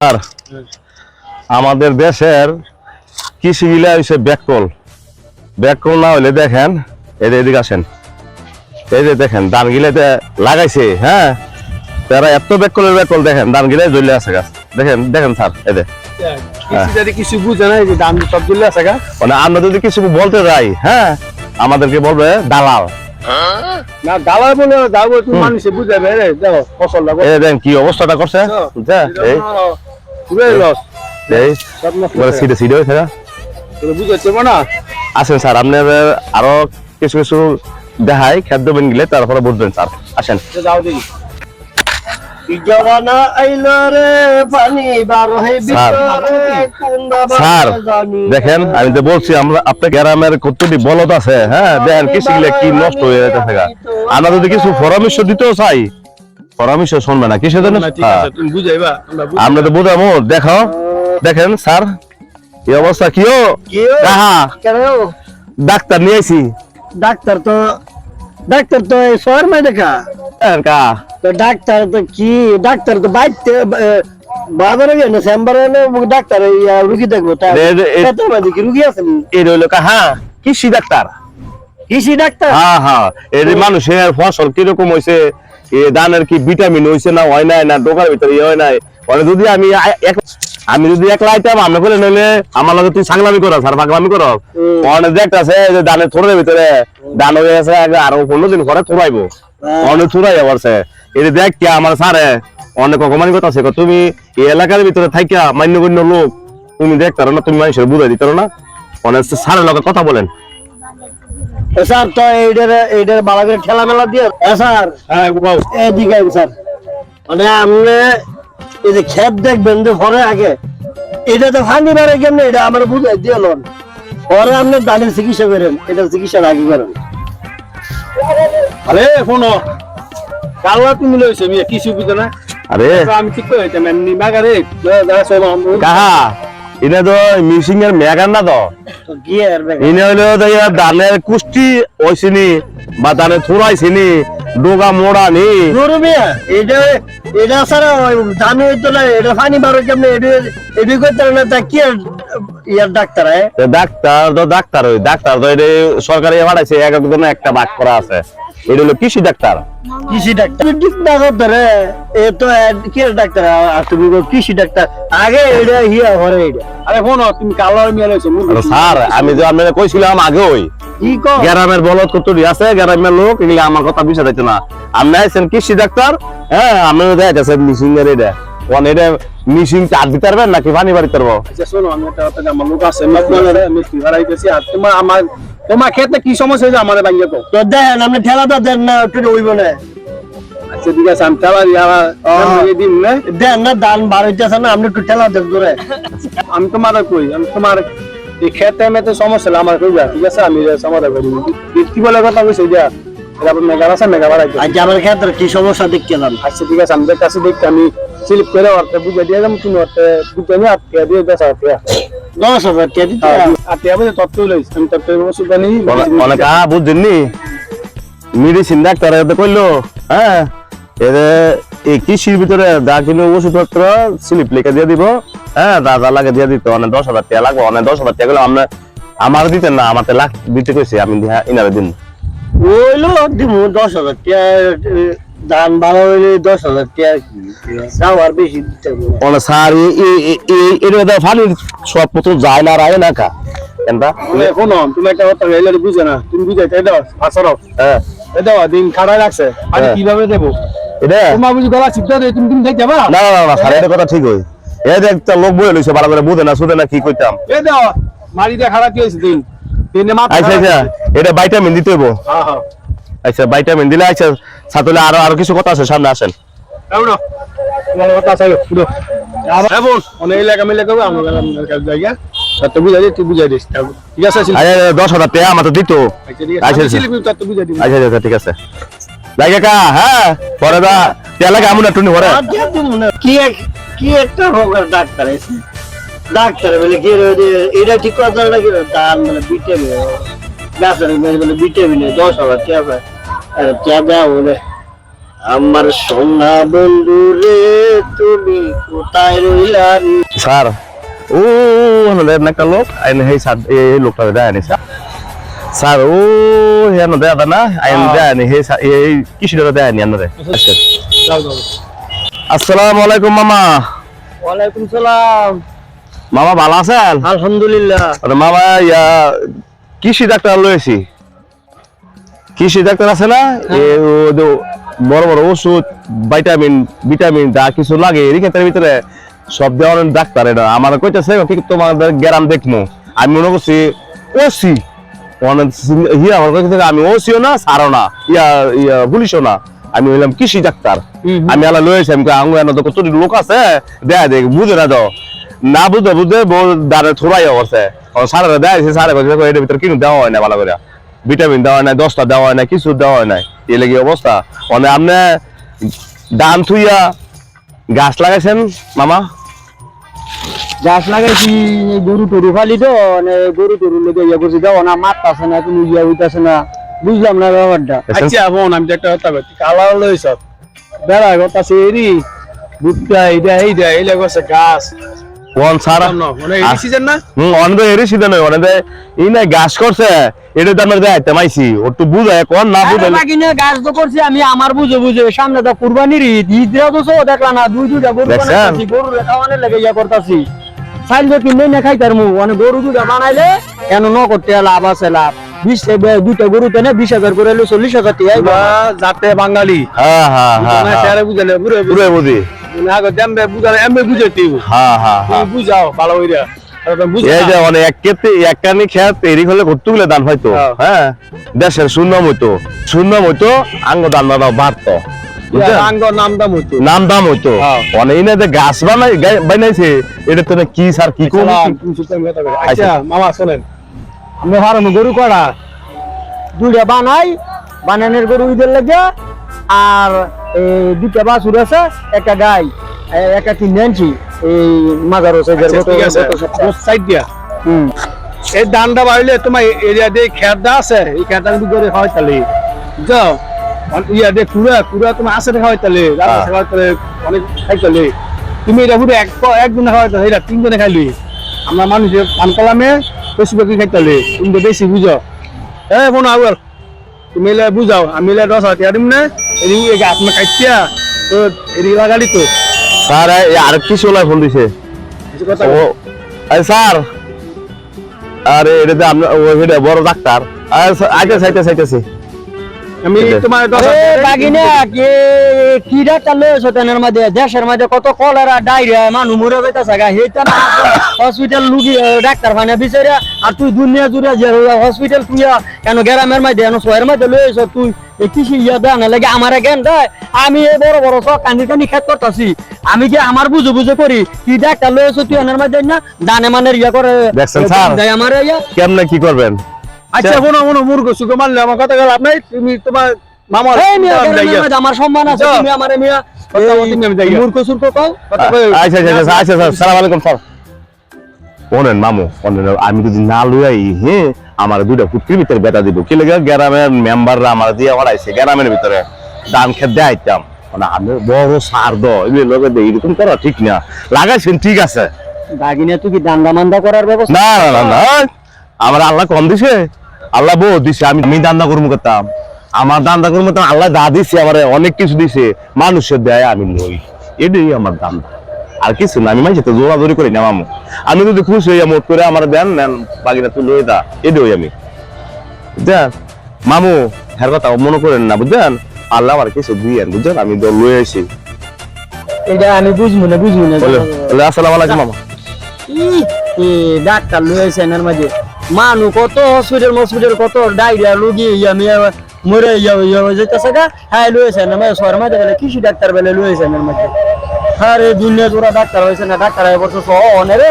আর আমাদের দেশের কৃষিগুলা হচ্ছে ব্যাকল ব্যাকল না হলে দেখেন এই যে এদিকে আসেন। এই যে দেখেন ধান গিলাতে লাগাইছে হ্যাঁ? তারা এত ব্যাকলের ব্যাকল দেখেন ধান গিলাই জ্বলে আছে গাছ দেখেন দেখেন স্যার এদের কিছু কিছু বুঝে না এই যে দাম সব দিলে আছে গা। মানে আমরা যদি কিছু বলতে যাই হ্যাঁ? আমাদেরকে বলবে দালাল। না দালাল বলে যাব তুমি মানুষে বুঝাবে রে দেখো ফসল লাগো এই দেখেন কি অবস্থাটা করছে। এই পুরো লস এই সব নষ্ট বলে সিটে সিটে হয়েছে না? বুঝাচ্ছে না? আসেন স্যার আপনাদের আরও কিছু কিছু দেখাই খাদ্য বেন গেলে তারপরে বুঝবেন স্যার। আসেন। যাও দেখি। দেখেন আমি তো বলছি আমরা আপনার গ্রামের কতটি বলদ আছে হ্যাঁ? দেখেন কৃষি কি নষ্ট হয়ে যাচ্ছে গা। আমরা যদি কিছু পরামর্শ দিতেও চাই পরামর্শ শুনবে না কিসের জন্য বুঝাইবা আমরা তো বুঝাবো দেখো দেখেন স্যার এই অবস্থা কিও? ডাক্তার নিয়ে আইছি। ডাক্তার তো ডাক্তার তো শহর মে দেখা। হ্যাঁ, কা। তো ডাক্তার তো কি? ডাক্তার তো বাইতে বাজারে গিয়ে না চেম্বারে ডাক্তার রুগী দেখব। কি রুগী আছে? এই রইল কাহা কৃষি ডাক্তার। কৃষি ডাক্তার? হ্যাঁ হ্যাঁ। এই যে মানুষের ফসল কীরকম হয়েছে এ ধানের কি ভিটামিন হয়েছে না হয় নাই না ডোকার ভিতরে ইয়ে হয় নাই? মানে যদি আমি আমি যদি একলা আইতাম আমরা করে নইলে আমার লগে তুই সাংলামি করস আর পাগলামি করস। হুম। অনেক দেখতেছে যে ধানের থোড়ের ভিতরে ধান হয়ে গেছে আরও পনেরো দিন পরে থোড়াইবো হ্যাঁ। অনেক থোড়াইয়া পড়ছে। এটা দেখ কি আমার স্যারে অনেক অকমানি কথা আছে তুমি এই এলাকার ভিতরে থাইকা মান্যগণ্য লোক তুমি দেখতারো না তুমি মানুষের বুঝাই দিতারো না। অনেক স্যারের লগে কথা বলেন। স্যার তো এইটার এইটার বালা করে ঠেলা মেলা দিয়ে স্যার? হ্যাঁ এদিকে স্যার। মানে আপনি এই যে ক্ষেত দেখবেন যে ঘরে আগে এটা তো ফানি বারে কেমনে? এটা আমার বুঝাই দিয়ে লোন পরে আপনি দানের চিকিৎসা করেন এটা চিকিৎসা আগে করেন। আরে শোনো। কালুয়া তুমি লইছে আমি কিছু বুঝে না? আরে। আমি ঠিক করে হইতাম এমনি বাগারে কাহা? ইনে তো এর মেগান না তো ধানের কুষ্টি বা ধানের থুরাইছিনি ডোগা মোড়া নি এটা এটা দামি হইতো না এটা ফানি বারো কেমনে? এটা এটা করতে না তা কি ইয়ার ডাক্তার হ্যাঁ? ডাক্তার তো ডাক্তার ওই ডাক্তার তো এটা সরকারি বাড়াইছে এক একজনে একটা ভাগ করা আছে। এটা হলো কৃষি ডাক্তার। কৃষি ডাক্তার। ঠিক না করতে রে। এ তো কি ডাক্তার? আর তুমি কৃষি ডাক্তার। আগে এটা হিয়া হরে এটা। আরে শোনো তুমি কালার মিয়া লইছো স্যার আমি যে আপনাকে কইছিলাম আগে ওই। গ্রামের বলদ কত আছে গ্রামের লোক এগুলা আমার কথা বিষয় দিতে না। আমি কৃষি ডাক্তার হ্যাঁ আমি দেখাচ্ছে মিশিং এর এটা। কোন এটা মিশিং চার দিতে পারবেন নাকি পানি বাড়িতে পারব? আচ্ছা শোনো আমি একটা কথা আমার লোক আছে হারাইতেছি আর তোমার আমার তোমার ক্ষেত্রে কি সমস্যা হয়েছে? আমাদের ভাঙ্গে তো তো দেখেন আপনি ঠেলাটা দেন না একটু হইব না। আচ্ছা ঠিক আছে আমি দিয়ে দিন না? দেন না দান বার হইতেছে না আপনি একটু ঠেলা দেন ধরে আমি তোমার কই আমি তোমার এই খেতে মেতে সমস্যা হলে আমার কইবা ঠিক আছে? আমি সমাধান করি কি বলে কথা কইছে যা। এটা মেগা আছে মেগা বাড়াই আজ আমার ক্ষেত্রে কি সমস্যা দেখতে যান। আচ্ছা ঠিক আছে আমি দেখতেছি দেখতে আমি স্লিপ করে অর্থে বুঝে দিয়ে যাব তুমি অর্থে বুঝে আমি আটকে দিয়ে দশ হাজার দশ হাজার টাকা দিতে আটকে যাবে তত্ত্ব লইছি আমি তত্ত্ব ওষুধ আনি অনেক আ বুঝছেননি মেডিসিন ডাক্তার এতে কইলো হ্যাঁ? এতে এই কৃষির ভিতরে যা কিনে ওষুধপত্র স্লিপ লিখে দিয়ে দিব হ্যাঁ? যা যা লাগে দিয়ে দিত অনেক দশ হাজার টাকা লাগবে অনেক দশ হাজার টাকা গেলে আমরা আমার দিতেন না আমার লাখ দিতে কইছে আমি ইনারে দিন ওইলো দিব দশ হাজার টাকা দান ভালো হইলে দশ হাজার টাকা আর বেশি দিতে হবে স্যার এটা ফানির সব পত্র যায় না রায় না কা? কেনটা? তুমি একটা কথা বুঝে না তুমি এটা হ্যাঁ। এটা দিন খাড়াই রাখছে আমি হ্যাঁ। কীভাবে দেবো? এটা? তোমার বুঝি গলা চিপটা দিয়ে তুমি তুমি দেখতে না না না, না স্যার এটা কথা ঠিক হই এই যে একটা লোক বই লইছে করে বুঝে না শুধে না কি কইতাম? এ দাও মারি দিয়ে কি হয়েছে দিন। দিনে মাথা আচ্ছা আচ্ছা। এটা ভাইটামিন দিতে হইব। হ্যাঁ হ্যাঁ। আচ্ছা ভাইটামিন দিলে আচ্ছা ছাত্রলে আরও আরও কিছু কথা আছে সামনে আসেন। দশ হাজার টাকা আমার তো দিত। আচ্ছা আচ্ছা, আছে। আচ্ছা। তো বুঝাই দিবি আচ্ছা আচ্ছা ঠিক আছে। লাগে কা হ্যাঁ? পরে দা তেল লাগে আমুন একটু পরে। আর দিয়ে দিব না। কি এক- কি একটা রোগের ডাক্তার বলে কি এটা ঠিক কথা নাকি? দান মানে ভিটামিন আমার সোনা বন্ধু রে তুমি কোথায় রইলা স্যার ও হলো একটা লোক আইন হেই স্যার এই লোকটা দেয় নি স্যার। ও হেন দেয় না আইন দেয় নি হে স্যার এই কিসিটা দেয় নি আনরে আসসালামু আলাইকুম মামা। ওয়ালাইকুম সালাম। মামা ভালো আছেন? আলহামদুলিল্লাহ। আরে মামা ইয়া কৃষি ডাক্তার লয়েছি কৃষি ডাক্তার আছে না? দো- বড় বড় ওষুধ ভিটামিন ভিটামিন যা কিছু লাগে ক্ষেত্রের ভিতরে সব দেওয়ার ডাক্তার এটা। আমার কইতেছে তোমাদের গ্রাম দেখমু। আমি মনে করছি ওসি? ইয়া আমার কাছে আমি ওসিও না সারও না। ইয়া ইয়া পুলিশও না। আমি হইলাম কৃষি ডাক্তার। আমি আলা লয়েছি আমি আঙ্গু এনে তো কত লোক আছে? দেয়া দেখ বুঝে না তো। না বুঝতে বুঝতে বউ দাঁড়ে থোড়াই করছে সারা দেয় সারা এটার ভিতরে কিনে দেওয়া হয় না ভালো করে। ভিটামিন দেওয়া হয় না দশটা দেওয়া হয় না কিছু দেওয়া হয় না এই লেগে অবস্থা? মানে আপনি ধান থুইয়া গাছ লাগাইছেন মামা? গাছ লাগাইছি গরু টরু খালি তো মানে গরু টরু লেগে ইয়ে করছি দাও না মারতাছে না কোনো ইয়ে হইতাছে না। বুঝলাম না ব্যাপারটা। আচ্ছা বোন আমি একটা কথা বলছি কালার লইছ। বেড়া কথা সেরি বুটটা এইটা এইটা এই লাগছে গাছ। কোন সারা মানে এই সিজন না হম অনেক এরই সিদ্ধ নয় অনেক এই নাই গাছ করছে এটা তো আমরা দেয় তেমাইছি ওর তো বুঝায় কোন না বাকি তো করছে আমি আমার বুঝে বুঝে সামনে তো কুরবানির ঈদ ঈদরা তো সব দেখলা না দুই দুইটা গরু গরু লেগে ইয়া করতাছি। চাইল যে কিনে না খাইতার মু মানে গরু দুটা বানাইলে কেন ন করতে লাভ আছে লাভ। বিশ দুইটা গরু তেনে বিশ হাজার করে চল্লিশ হাজার টিয়াই যাতে বাঙালি। হ্যাঁ হ্যাঁ হ্যাঁ হ্যাঁ। বুঝালে পুরো বুঝি। আগে বুঝালে এমবে। হ্যাঁ হ্যাঁ হ্যাঁ বুঝাও ভালো হইরা। দান হয়তো। হ্যাঁ। হ্যাঁ? দেশের শূন্য হইতো। শূন্য হইতো আঙ্গ দান বাড়তো। নাম দাম হইতো। নাম দাম হইতো। হ্যাঁ। অনেক যে গাছ বানাই বানাইছে এটা তো কি স্যার কি কথা বলো। আচ্ছা। আচ্ছা। মামা শোনেন। আমরা হারাম গরু করা দুইটা বানাই বানানোর গরু ঈদের লেগে আর দুইটা বাছুর আছে একটা গাই একটা কিনে আনছি এই মাজার আচ্ছা, সাইড দিয়া? হুম। এই ধানটা বাড়লে তোমার এরিয়া দিয়ে খেরটা আছে? এই খেরটা কিন্তু করে খাওয়াই তাহলে। বুঝছ ইয়া দিয়ে কুড়া কুড়া তোমার আছে খাওয়াই তাহলে। হ্যাঁ। তাহলে অনেক খাই তাহলে। তুমি এটা পুরো এক একজনে খাওয়াই তাহলে এটা তিনজনে খাইলি। আমরা মানুষের ধান কলামে বেশি বেশি খাইতালে তুমি তো বেশি বুঝো এ ফোন আউয়াল তুমি এলে বুঝাও আমি এলে দশ হাজার দিম না? এদিকে আপনার খাইতিয়া তো এদিকে লাগালি তো। স্যার এই আর কি সোলায় ফোন দিছে। কিছু স্যার আরে এটা আপনার বড় ডাক্তার আগে সাইতে আইতেছে আমি তোমার দশ এ হাজার বাগিনা কে মধ্যে দেশের মধ্যে কত কলেরা ডায়রিয়া মানুষ মরে যাইতাছে গা। হেইতা হসপিটাল লুগি ডাক্তার ফানে বিচারে আর তুই দুনিয়া জুড়ে যে হসপিটাল তুই কেন গ্রামের মধ্যে কেন শহরের মধ্যে লয়েছো তুই ইয়া দেয় না লাগে আমার জ্ঞান দেয়। আমি এই বড় বড় সব কান্দি কান্দি খেত করতেছি। আমি কি আমার বুঝে বুঝে করি? কি ডাক্তার লয়েছো তুই এনের মধ্যে না? দানে মানের ইয়া করে দেখছেন স্যার? আমার ইয়া? কেমনে কি করবেন? আচ্ছা শোনো শোনো মূর্খ সুখ মানলে আমার কথা গেল আপনার তুমি তোমার মধ্যে আমার সম্মান আছে। তুমি আমারে মিয়া আমি যাই মূর্খ সুর্খ কও কথা আচ্ছা আচ্ছা আচ্ছা আচ্ছা স্যার সালাম আলাইকুম স্যার শোনেন মামু শোনেন, আমি যদি না লুয়াই হ্যাঁ আমার দুইটা ফুটকির ভিতরে বেটা দিব কি লেগে গ্রামের মেম্বাররা আমার দিয়ে ওড়াইছে গ্রামের ভিতরে ধান খেত দিয়ে আইতাম মানে আমি বড় সার দ এগুলো লগে দিয়ে এরকম করা ঠিক না লাগাইছেন ঠিক আছে বাগিনা তুই কি দান্দা মান্দা করার ব্যবস্থা না না না না আমার আল্লাহ কম দিছে আল্লাহ বউ দিছে আমি আমি দান্দা করব করতাম। আমার দান্দা করব করতাম আল্লাহ দা দিছে আমার অনেক কিছু দিছে মানুষের দেয় আমি লই এটাই আমার দান্দা। আর কিছু না আমি মাইছে তো জোরাজোরি করি না মামু। আমি যদি খুশি হইয়া মোট করে আমার দেন নেন বাকিটা তুই লই দা এটাই আমি। বুঝছেন? মামু হ্যার কথা মনে করেন না বুঝছেন? আল্লাহ আমার কিছু দিয়েন বুঝছেন? আমি তো লই আসি এটা আমি বুঝব না বুঝব না। আসসালামু আলাইকুম মামা। ডাক্তার লয়েছে এনার মাঝে। মানু কত হসপিটাল হসপিটাল কত ডায়রিয়া রুগী ইয়া, মিয়া মরে ইয়া ইয়া যেতেছে গা হ্যাঁ লয়েছে না মানে শহর মাঝে গেলে কৃষি ডাক্তার বেলে লয়েছে না, মাঝে। আরে দুনিয়া জোড়া ডাক্তার হয়েছে না, ডাক্তার বছর অনেরে